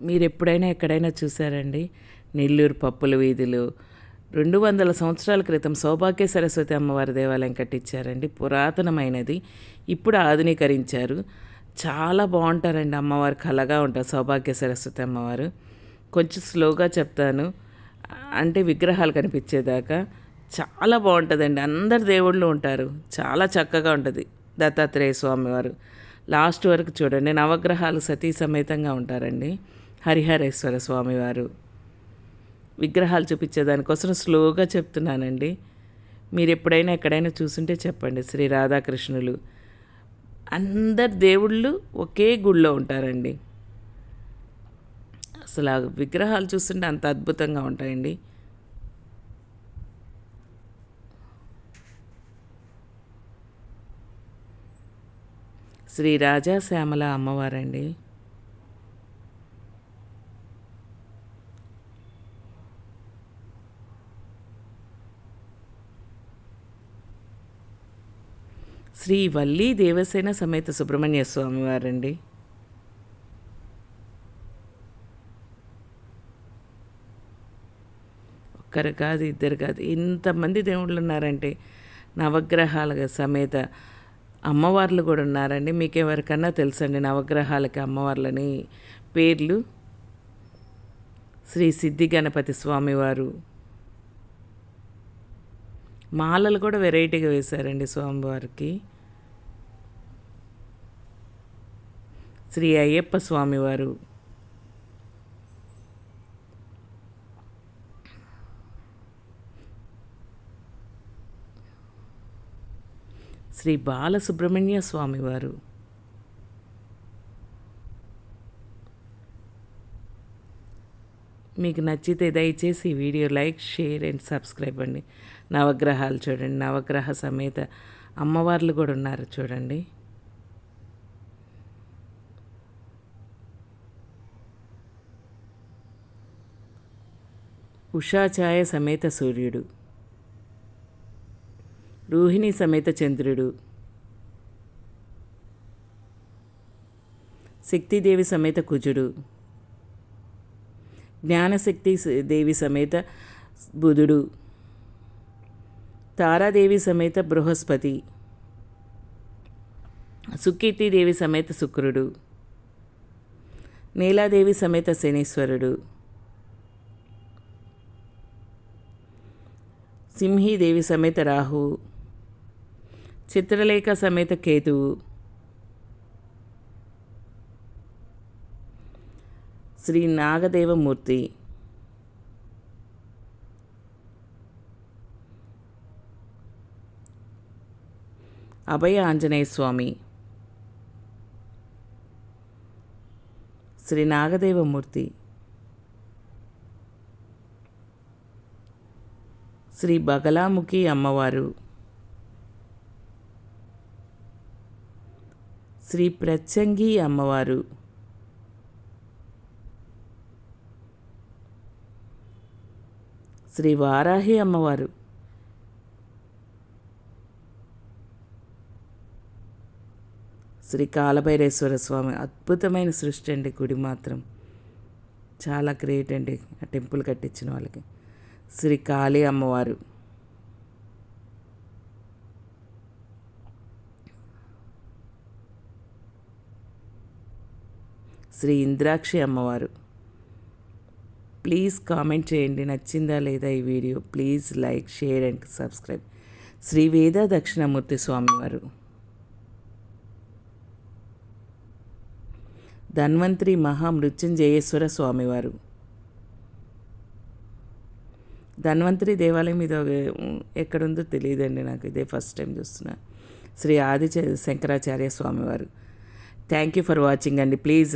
మీరు ఎప్పుడైనా ఎక్కడైనా చూసారండి? నెల్లూరు పప్పుల వీధులు. రెండు వందల సంవత్సరాల క్రితం సౌభాగ్య సరస్వతి అమ్మవారి దేవాలయం కట్టించారండి. పురాతనమైనది. ఇప్పుడు ఆధునీకరించారు. చాలా బాగుంటారండి అమ్మవారు కలగా ఉంటారు సౌభాగ్య సరస్వతి అమ్మవారు. కొంచెం స్లోగా చెప్తాను. అంటే విగ్రహాలు కనిపించేదాకా. చాలా బాగుంటుందండి. అందరు దేవుళ్ళు ఉంటారు. చాలా చక్కగా ఉంటుంది. దత్తాత్రేయ స్వామివారు. లాస్ట్ వరకు చూడండి. నవగ్రహాలు సతీ సమేతంగా ఉంటారండి. హరిహరేశ్వర స్వామివారు విగ్రహాలు చూపించే దానికోసం స్లోగా చెప్తున్నానండి. మీరు ఎప్పుడైనా ఎక్కడైనా చూసుంటే చెప్పండి శ్రీ రాధాకృష్ణులు. అందరు దేవుళ్ళు ఒకే గుళ్ళో ఉంటారండి. అసలు ఆ విగ్రహాలు చూస్తుంటే అంత అద్భుతంగా ఉంటాయండి. శ్రీ రాజా శ్యామల అమ్మవారండి. శ్రీ వల్లి దేవసేన సమేత సుబ్రహ్మణ్య స్వామి వారండి. ఒక్కరు కాదు ఇద్దరు కాదు. ఇంతమంది దేవుళ్ళు ఉన్నారంటే నవగ్రహాల సమేత అమ్మవార్లు కూడా ఉన్నారండి. మీకు ఎవరికన్నా తెలుసండి నవగ్రహాలకి అమ్మవార్లని? పేర్లు? శ్రీ సిద్ధి గణపతి స్వామివారు మాలలు కూడా వెరైటీగా వేశారండి స్వామివారికి. శ్రీ అయ్యప్ప స్వామివారు. శ్రీ బాలసుబ్రహ్మణ్య స్వామివారు. మీకు నచ్చితే దయచేసి video like share and subscribe అండి. నవగ్రహాలు చూడండి. నవగ్రహ సమేత అమ్మవార్లు కూడా ఉన్నారు చూడండి. ఉషాఛాయ సమేత సూర్యుడు. రోహిణి సమేత చంద్రుడు. శక్తిదేవి సమేత కుజుడు. జ్ఞానశక్తి దేవి సమేత బుధుడు. తారాదేవి సమేత బృహస్పతి. సుకీర్తిదేవి సమేత శుక్రుడు. నీలాదేవి సమేత శనీశ్వరుడు. సింహీదేవి సమేత రాహు. చిత్రలేఖ సమేత కేతువు. శ్రీ నాగదేవమూర్తి. అభయ ఆంజనేయ స్వామి శ్రీ నాగదేవమూర్తి. శ్రీ బగలాముఖి అమ్మవారు. శ్రీ ప్రత్యంగి అమ్మవారు. శ్రీ వారాహి అమ్మవారు. శ్రీ కాలభైరేశ్వర స్వామి అద్భుతమైన సృష్టి అండి గుడి మాత్రం. చాలా గ్రేట్ అండి ఆ టెంపుల్ కట్టించిన వాళ్ళకి. శ్రీ కాళీ అమ్మవారు. శ్రీ ఇంద్రాక్షి అమ్మవారు. ప్లీజ్ కామెంట్ చేయండి. నచ్చిందా లేదా ఈ video? Please like share and subscribe. Shri Veda Dakshinamurthy స్వామివారు ధన్వంతరి మహామృత్యుంజయేశ్వర స్వామివారు ధన్వంతరి దేవాలయం ఇది ఎక్కడుందో తెలియదండి నాకు. ఇదే ఫస్ట్ టైం చూస్తున్నా. శ్రీ ఆది శంకరాచార్య స్వామివారు థ్యాంక్ యూ ఫర్ వాచింగ్ అండి. ప్లీజ్